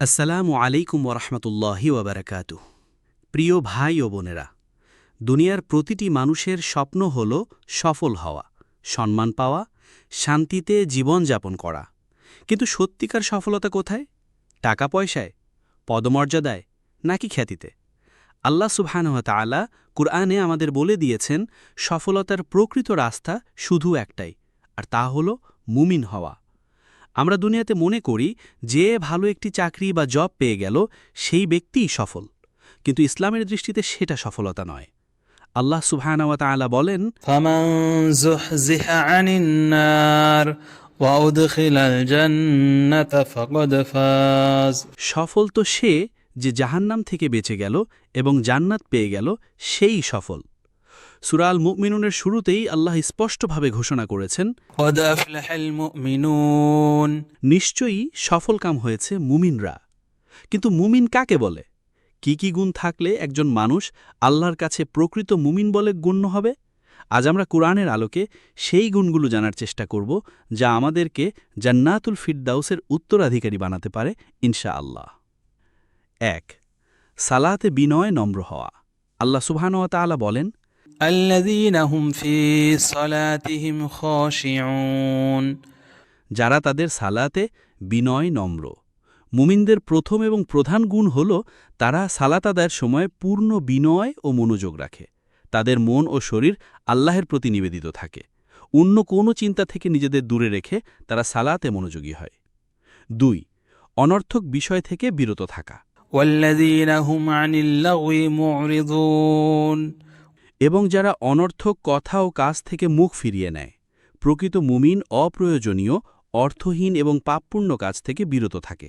আসসালামু আলাইকুম ওরহমতুল্লাহি ওবরাকাত প্রিয় ভাই ও বোনেরা, দুনিয়ার প্রতিটি মানুষের স্বপ্ন হল সফল হওয়া, সম্মান পাওয়া, শান্তিতে জীবনযাপন করা। কিন্তু সত্যিকার সফলতা কোথায়? টাকা পয়সায়, পদমর্যাদায় নাকি খ্যাতিতে? আল্লাহ সুবহানহতালা কুরআনে আমাদের বলে দিয়েছেন, সফলতার প্রকৃত রাস্তা শুধু একটাই, আর তা হল মুমিন হওয়া। আমরা দুনিয়াতে মনে করি যে ভালো একটি চাকরি বা জব পেয়ে গেল সেই ব্যক্তিই সফল। কিন্তু ইসলামের দৃষ্টিতে সেটা সফলতা নয়। আল্লাহ সুবহানাওয়া বলেন সফল তো সে যে জাহান্নাম থেকে বেঁচে গেল এবং জান্নাত পেয়ে গেল সেই সফল। সুরাল মুমিনুনের শুরুতেই আল্লাহ স্পষ্টভাবে ঘোষণা করেছেন নিশ্চয়ই সফলকাম হয়েছে মুমিনরা। কিন্তু মুমিন কাকে বলে? কি কি গুণ থাকলে একজন মানুষ আল্লাহর কাছে প্রকৃত মুমিন বলে গণ্য হবে? আজ আমরা কোরআনের আলোকে সেই গুণগুলো জানার চেষ্টা করব যা আমাদেরকে জান্নাতুল ফিরদাউসের উত্তরাধিকারী বানাতে পারে ইনশা আল্লাহ এক সালাতে বিনয় নম্র হওয়া। আল্লাহ সুবহানওয়া আলা বলেন الذين هم في صلاتهم خاشعون যারা তাদের সালাতে বিনয় নম্র মুমিনদের প্রথম এবং প্রধান গুণ হল তারা সালাত আদায়ের সময় পূর্ণ বিনয় ও মনোযোগ রাখে তাদের মন ও শরীর আল্লাহের প্রতি নিবেদিত থাকে অন্য কোনো চিন্তা থেকে নিজেদের দূরে রেখে তারা সালাতে মনোযোগী হয় দুই অনর্থক বিষয় থেকে বিরত থাকা والذين هم عن اللغو معرضون এবং যারা অনর্থক কথা ও কাজ থেকে মুখ ফিরিয়ে নেয় প্রকৃত মুমিন অপ্রয়োজনীয় অর্থহীন এবং পাপপূর্ণ কাজ থেকে বিরত থাকে।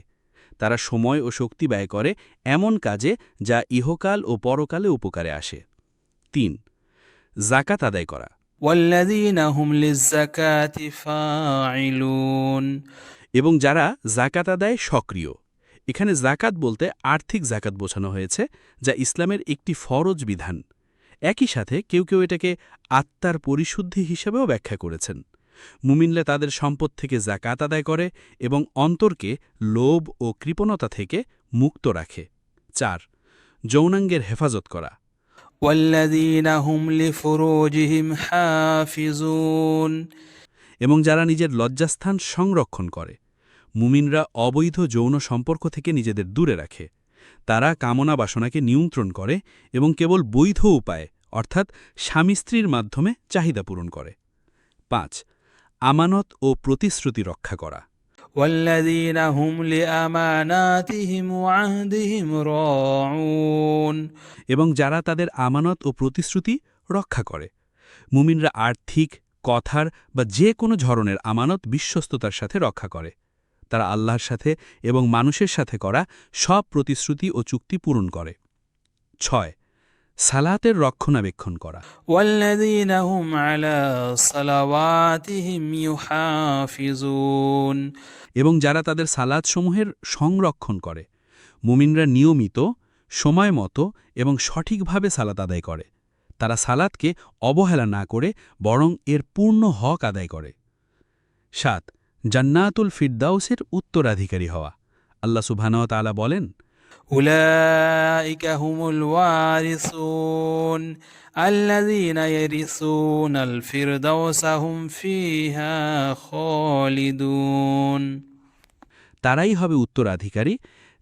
তারা সময় ও শক্তি ব্যয় করে এমন কাজে যা ইহকাল ও পরকালে উপকারে আসে। তিন জাকাত আদায় করা। এবং যারা জাকাত আদায় সক্রিয়। এখানে জাকাত বলতে আর্থিক জাকাত বোঝানো হয়েছে যা ইসলামের একটি ফরজ বিধান। একই সাথে কেউ কেউ এটাকে আত্মার পরিশুদ্ধি হিসেবেও ব্যাখ্যা করেছেন। মুমিনরা তাদের সম্পদ থেকে জাকাত আদায় করে এবং অন্তরকে লোভ ও কৃপণতা থেকে মুক্ত রাখে। চার যৌনাঙ্গের হেফাজত করা। এবং যারা নিজের লজ্জাস্থান সংরক্ষণ করে। মুমিনরা অবৈধ যৌন সম্পর্ক থেকে নিজেদের দূরে রাখে। তারা কামনা বাসনাকে নিয়ন্ত্রণ করে এবং কেবল বৈধ উপায়ে অর্থাৎ স্বামী স্ত্রীর মাধ্যমে চাহিদা পূরণ করে পাঁচ আমানত ও প্রতিশ্রুতি রক্ষা করা والذين هم لأماناتهم وعهدهم راعون এবং যারা তাদের আমানত ও প্রতিশ্রুতি রক্ষা করে মুমিনরা আর্থিক কথার বা যে কোনো ধরনের আমানত বিশ্বস্ততার সাথে রক্ষা করে তারা আল্লাহর সাথে এবং মানুষের সাথে করা সব প্রতিশ্রুতি ও চুক্তি পূরণ করে। ছয় সালাতের রক্ষণাবেক্ষণ করা। এবং যারা তাদের সালাদসমূহের সংরক্ষণ করে মুমিনরা নিয়মিত সময় মতো এবং সঠিকভাবে সালাত আদায় করে। তারা সালাদকে অবহেলা না করে বরং এর পূর্ণ হক আদায় করে। সাত জান্নাতুল ফিরদাউসের উত্তরাধিকারী হওয়া আল্লাহ সুবহানাহু তাআলা বলেন أولئك هم الوارثون الذين يرثون الفردوس هم فيها خالدون তারাই হবে উত্তরাধিকারী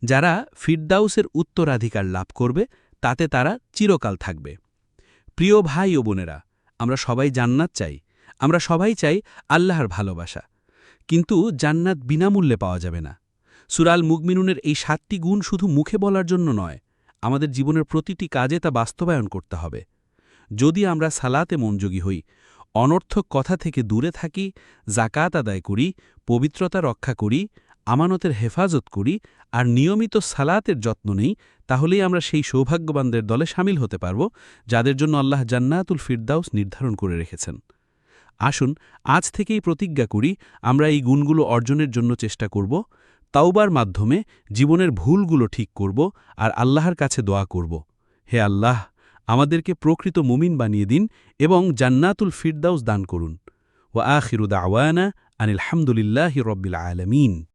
যারা ফিরদাউসের উত্তরাধিকার লাভ করবে তাতে তারা চিরকাল থাকবে প্রিয় ভাই ও বোনেরা আমরা সবাই জান্নাত চাই আমরা সবাই চাই আল্লাহর ভালোবাসা কিন্তু জান্নাত বিনামূল্যে পাওয়া যাবে না। সুরাল মুগমিনুনের এই সাতটি গুণ শুধু মুখে বলার জন্য নয়, আমাদের জীবনের প্রতিটি কাজে তা বাস্তবায়ন করতে হবে। যদি আমরা সালাতে মনযোগী হই, অনর্থক কথা থেকে দূরে থাকি জাকাত আদায় করি, পবিত্রতা রক্ষা করি, আমানতের হেফাজত করি আর নিয়মিত সালাতের যত্ন নেই, তাহলেই আমরা সেই সৌভাগ্যবানদের দলে সামিল হতে পারব, যাদের জন্য আল্লাহ জান্নাতুল ফিরদাউস নির্ধারণ করে রেখেছেন। আসুন, আজ থেকেই প্রতিজ্ঞা করি, আমরা এই গুণগুলো অর্জনের জন্য চেষ্টা করব, তাওবার মাধ্যমে জীবনের ভুলগুলো ঠিক করব আর আল্লাহর কাছে দোয়া করব। হে আল্লাহ, আমাদেরকে প্রকৃত মুমিন বানিয়ে দিন এবং জান্নাতুল ফিরদাউস দান করুন। ও আখিরুদা আওয়ানা আনিল হামদুলিল্লাহি রব্বিল আলমিন।